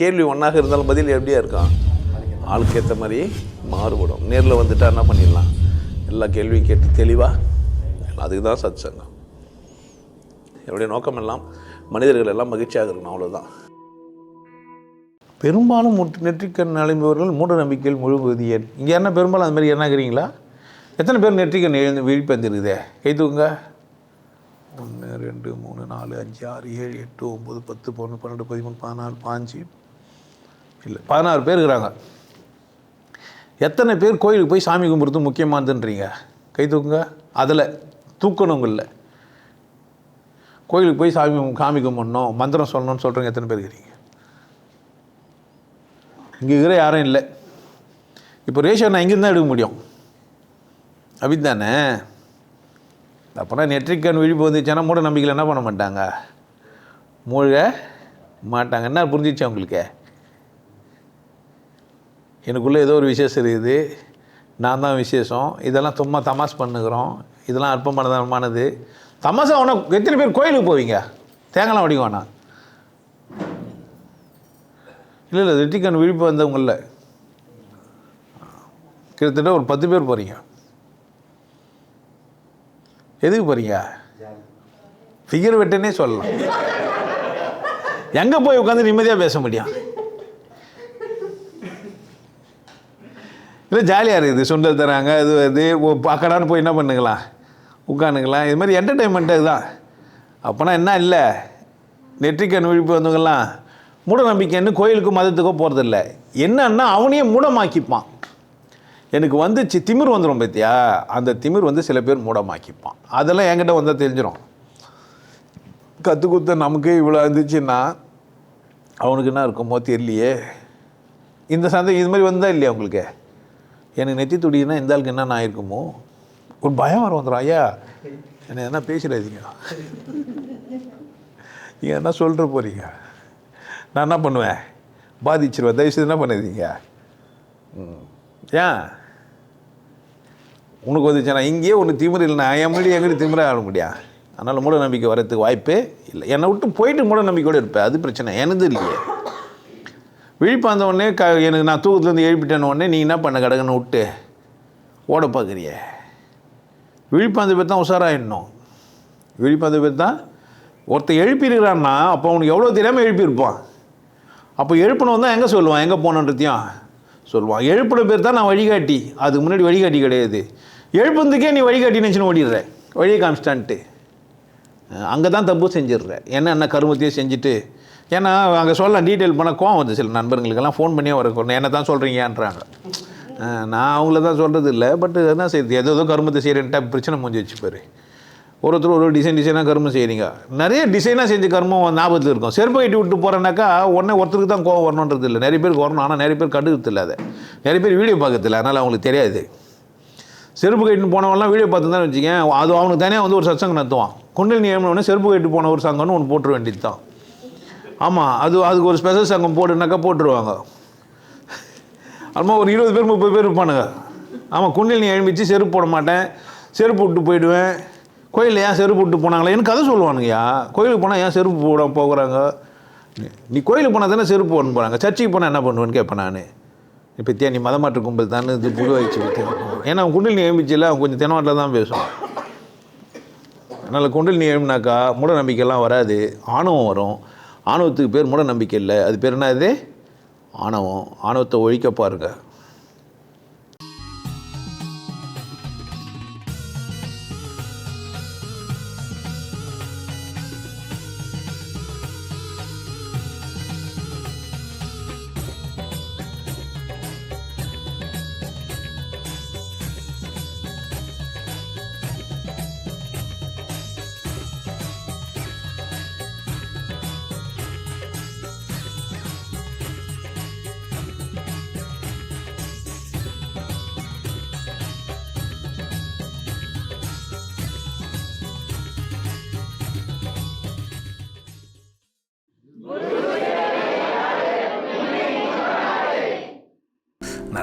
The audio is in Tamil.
கேள்வி ஒன்றாக இருந்தாலும் பதில் எப்படியா இருக்கான் ஆளுக்கு ஏற்ற மாதிரி மாறுபடும். நேரில் வந்துட்டா என்ன பண்ணிடலாம்? எல்லா கேள்வியும் கேட்டு தெளிவாக அதுக்கு தான் சத் சங்கம் என்னுடைய நோக்கம் எல்லாம் மனிதர்கள் எல்லாம் மகிழ்ச்சியாக இருக்கணும் அவ்வளோதான் பெரும்பாலும் முற்று நெற்றிக்கண் அழிந்தவர்கள் மூட நம்பிக்கையில் முழுவது ஏன் இங்கே என்ன பெரும்பாலும் அது மாதிரி என்னங்கிறீங்களா எத்தனை பேர் நெற்றிக்கண் எழுந்து விழிப்பந்திருக்குதே? கை தூக்குங்க. ஒன்று ரெண்டு மூணு நாலு அஞ்சு ஆறு ஏழு எட்டு ஒம்பது பத்து பதினொன்று பன்னெண்டு பதிமூணு பதினாலு பாஞ்சு இல்லை பதினாறு பேர் இருக்கிறாங்க. எத்தனை பேர் கோயிலுக்கு போய் சாமி கும்பிட்றது முக்கியமானதுன்றீங்க? கை தூக்குங்க. அதில் தூக்கணுங்கள்ல கோயிலுக்கு போய் சாமி சாமி கும்பிடணும் மந்திரம் சொல்லணும்னு சொல்கிறவங்க எத்தனை பேர் இருக்கிறீங்க? இங்கே இருக்கிற யாரும் இல்லை. இப்போ ரேஷன் நான் இங்கேருந்து தான் எடுக்க முடியும். அப்படி தானே? அப்புறம் நெற்றிக்கண் விழிப்பு வந்துச்சுன்னா மூட நம்பிக்கையில் என்ன பண்ண மாட்டாங்க? மூழ்க மாட்டாங்க. என்ன புரிஞ்சிச்சு அவங்களுக்கு எனக்குள்ளே ஏதோ ஒரு விசேஷம் இருக்குது நான் தான் விசேஷம். இதெல்லாம் சும்மா தமாஸ் பண்ணுகிறோம். இதெல்லாம் அற்பமானதமானது தமாசா உன எத்தனை பேர் கோயிலுக்கு போவீங்க? தேங்காய்லாம் வடிக்க வேணாம். இல்லை இல்லை ரிட்டிக்கன் விழிப்பு வந்தவங்களில் கிட்டத்தட்ட ஒரு பத்து பேர் போகிறீங்க எதுக்கு போகிறீங்க ஃபிகர் வெட்டுன்னே சொல்லலாம். எங்கே போய் உட்காந்து நிம்மதியாக பேச முடியும்? இல்லை ஜாலியாக இருக்குது. சுண்டல் தராங்க இது இது அக்கடான்னு போய் என்ன பண்ணுங்களாம் உட்காந்துக்கலாம் இது மாதிரி என்டர்டெயின்மெண்ட்டு இதுதான் அப்போனா என்ன இல்லை? நெற்றிக்கண் விழிப்பு வந்தவங்கலாம் மூட நம்பிக்கைன்னு கோயிலுக்கோ மதத்துக்கோ போகிறதில்ல என்னன்னா அவனையே மூடமாக்கிப்பான். எனக்கு வந்துச்சு திமிர் வந்துடும் பத்தியா? அந்த திமிர் வந்து சில பேர் மூடமாக்கிப்பான். அதெல்லாம் என்கிட்ட வந்தால் தெரிஞ்சிடும் கற்றுக் குத்த நமக்கு இவ்வளோ இருந்துச்சுன்னா அவனுக்கு என்ன இருக்குமோ தெரியலையே. இந்த சந்தேகம் இது மாதிரி வந்தால் இல்லையா உங்களுக்கு? எனக்கு நெத்தி துடினா இந்த ஆளுக்கு என்னென்ன ஆயிருக்குமோ? ஒரு பயம் வர வந்துடும் ஐயா என்னை என்ன பேசிடாதீங்க. நீங்கள் என்ன சொல்கிற போகிறீங்க நான் என்ன பண்ணுவேன்? பாதிச்சிருவேன் தயவுசெய்து என்ன பண்ணாதீங்க. ம். ஏன்? உனக்கு வந்துச்சுன்னா இங்கேயே ஒன்று திமிரு இல்லைனா என் முன்னாடி எங்கிட்ட திமிர ஆட முடியாது அதனால் மூட நம்பிக்கை வரதுக்கு வாய்ப்பே இல்லை. என்னை விட்டு போயிட்டு மூட நம்பிக்கையோடு இருப்பேன். அது பிரச்சனை. எனது இல்லையே. விழிப்பாந்த உடனே க எனக்கு நான் தூக்கத்துலேருந்து எழுப்பிட்டேன்னு உடனே நீ என்ன பண்ண கடகன்னு விட்டு ஓட பார்க்குறிய. விழிப்பாந்த பேர் தான் உஷாராயிடணும். விழிப்பாந்த பேர் தான் ஒருத்தர் எழுப்பியிருக்கிறான்னா அப்போ அவனுக்கு எவ்வளோ தெரியாமல் எழுப்பியிருப்பான். அப்போ எழுப்பினவன் தான் எங்கே சொல்லுவான் எங்கே போனன்றத்தையும் சொல்லுவான் எழுப்பின பேர் தான் நான் வழிகாட்டி. அதுக்கு முன்னாடி வழிகாட்டி கிடையாது. எழுப்புனதுக்கே நீ வழிகாட்டி நினச்சின்னு ஓடிடுற. வழியை காமிச்சிட்டான்ட்டு. அங்கே தான் தப்பு செஞ்சிடுற. என்ன என்ன கருமத்தையும் செஞ்சுட்டு ஏன்னா அங்கே சொல்லலாம் டீட்டெயில் பண்ண கோவம் வந்து சில நண்பர்களுக்கெல்லாம். ஃபோன் பண்ணியே வர என்ன தான் சொல்கிறீங்கன்றாங்க நான் அவங்கள தான் சொல்கிறது இல்லை பட் என்ன செய்யுது ஏதோ ஏதோ கருமத்தை செய்கிறேன்ட்டா பிரச்சனை முடிஞ்சு வச்சு பாரு. ஒருத்தர் ஒரு டிசைன் டிசைனாக கருமம் செய்கிறீங்க நிறைய டிசைனாக செஞ்ச கருமம் ஞாபகத்தில் இருக்கும். செருப்பு கட்டி விட்டு போகிறேன்னாக்கா உடனே ஒருத்தருக்கு தான் கோவம் வரணுன்றது இல்லை. நிறைய பேருக்கு வரணும் ஆனால் நிறைய பேர் கண்டுக்கிறது இல்லை அதை. நிறைய பேர் வீடியோ பார்க்கறதில்ல அதனால் அவங்களுக்கு தெரியாது. செருப்பு கட்டின்னு போனவன்லாம் வீடியோ பார்த்து தான் வச்சுக்கேன் அது அவனுக்கு தனியாக வந்து ஒரு சத்சங்கம் நடத்துவான். குண்டல் நியமனம்னு செருப்பு கட்டி போன ஒரு சங்கம்னு ஒன்று போட்டுற வேண்டியது தான் ஆமாம் அது அதுக்கு ஒரு ஸ்பெஷல் சங்கம் போட்டுனாக்கா போட்டுருவாங்க. அதுமா ஒரு இருபது பேர் முப்பது பேர் இருப்பானுங்க. ஆமாம் குண்டில் நீ எழும்பிச்சு செருப்பு போட மாட்டேன். செருப்பு விட்டு போயிடுவேன். கோயிலில் ஏன் செருப்பு விட்டு போனாங்களே? எனக்கு கதை சொல்லுவானுங்கய்யா. கோயிலுக்கு போனால் ஏன் செருப்பு போட போகிறாங்க? நீ கோயிலுக்கு போனால் தானே செருப்பு போடணும் போகிறாங்க சர்ச்சுக்கு போனால் என்ன பண்ணுவேன்னு கேட்பேன் நான். இப்போ தியா நீ மதமாற்று கும்பல் தானே இது புது ஆயிடுச்சு ஏன்னா அவன் குண்டில் நீ எழுமிச்சில அவன் கொஞ்சம் தெனவாட்டில் தான் பேசுவான். அதனால் நீ எழும்பினாக்கா மூட நம்பிக்கைலாம் வராது. ஆணவம் வரும். ஆணவத்துக்கு பேர் மூட நம்பிக்கை இல்லை. அது பேர் என்ன இது? ஆணவம். ஆணவத்தை ஒழிக்க பாருங்கள்